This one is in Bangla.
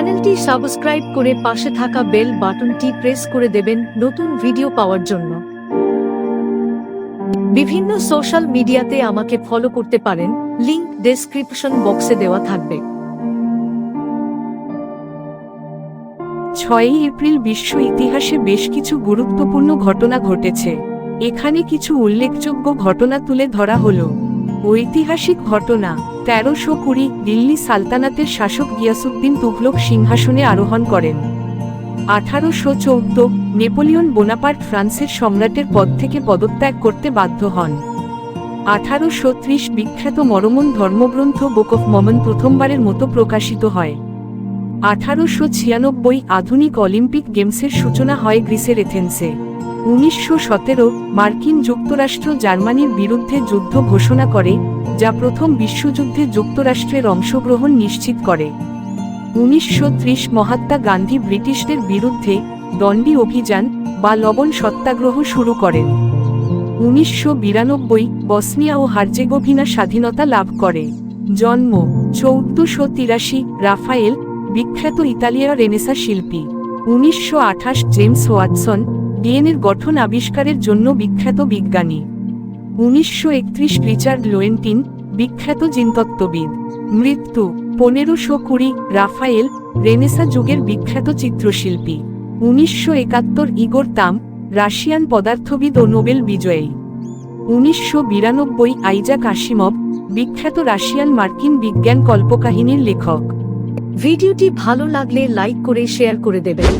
চ্যানেলটি সাবস্ক্রাইব করে পাশে থাকা বেল বাটনটি প্রেস করে দেবেন নতুন ভিডিও পাওয়ার জন্য। বিভিন্ন সোশ্যাল মিডিয়াতে আমাকে ফলো করতে পারেন, লিংক ডেসক্রিপশন বক্সে দেওয়া থাকবে। ছয়ই এপ্রিল বিশ্ব ইতিহাসে বেশ কিছু গুরুত্বপূর্ণ ঘটনা ঘটেছে। এখানে কিছু উল্লেখযোগ্য ঘটনা তুলে ধরা হলো। ঐতিহাসিক ঘটনা তেরোশো কুড়ি দিল্লি সালতানাতের শাসক গিয়াসুদ্দিন তুঘলক সিংহাসনে আরোহণ করেন। আঠারোশো চৌদ্দ নেপোলিয়ন বোনাপার্ট ফ্রান্সের সম্রাটের পদ থেকে পদত্যাগ করতে বাধ্য হন। আঠারোশো ত্রিশ বিখ্যাত মরমন ধর্মগ্রন্থ বুক অফ মমন প্রথমবারের মতো প্রকাশিত হয়। আঠারোশো ছিয়ানব্বই আধুনিক অলিম্পিক গেমসের সূচনা হয় গ্রিসের এথেন্সে। উনিশশো সতেরো মার্কিন যুক্তরাষ্ট্র জার্মানির বিরুদ্ধে যুদ্ধ ঘোষণা করে যা প্রথম বিশ্বযুদ্ধে যুক্তরাষ্ট্রের অংশগ্রহণ নিশ্চিত করে। উনিশশো ত্রিশ মহাত্মা গান্ধী ব্রিটিশদের বিরুদ্ধে দণ্ডি অভিযান বা লবণ সত্যাগ্রহ শুরু করেন। উনিশশো বিরানব্বই বসনিয়া ও হার্জেগোভিনা স্বাধীনতা লাভ করে। জন্ম চৌদ্দশো তিরাশি রাফায়েল, বিখ্যাত ইতালিয়া রেনেসা শিল্পী। উনিশশো আঠাশ জেমস ওয়াটসন, ডিএনএর গঠন আবিষ্কারের জন্য বিখ্যাত বিজ্ঞানী। উনিশশো একত্রিশ রিচার্ড লোয়েন্টিন বিখ্যাত জিনতত্ত্ববিদ। মৃত্যু, পনেরোশো কুড়ি, রাফায়েল রেনেসা যুগের বিখ্যাত চিত্রশিল্পী। উনিশশো একাত্তর ইগোর তাম, রাশিয়ান পদার্থবিদ ও নোবেল বিজয়ী। উনিশশো বিরানব্বই আইজাক আসিমভ বিখ্যাত রাশিয়ান মার্কিন বিজ্ঞান কল্পকাহিনীর লেখক। ভিডিওটি ভালো লাগলে লাইক করে শেয়ার করে দেবেন।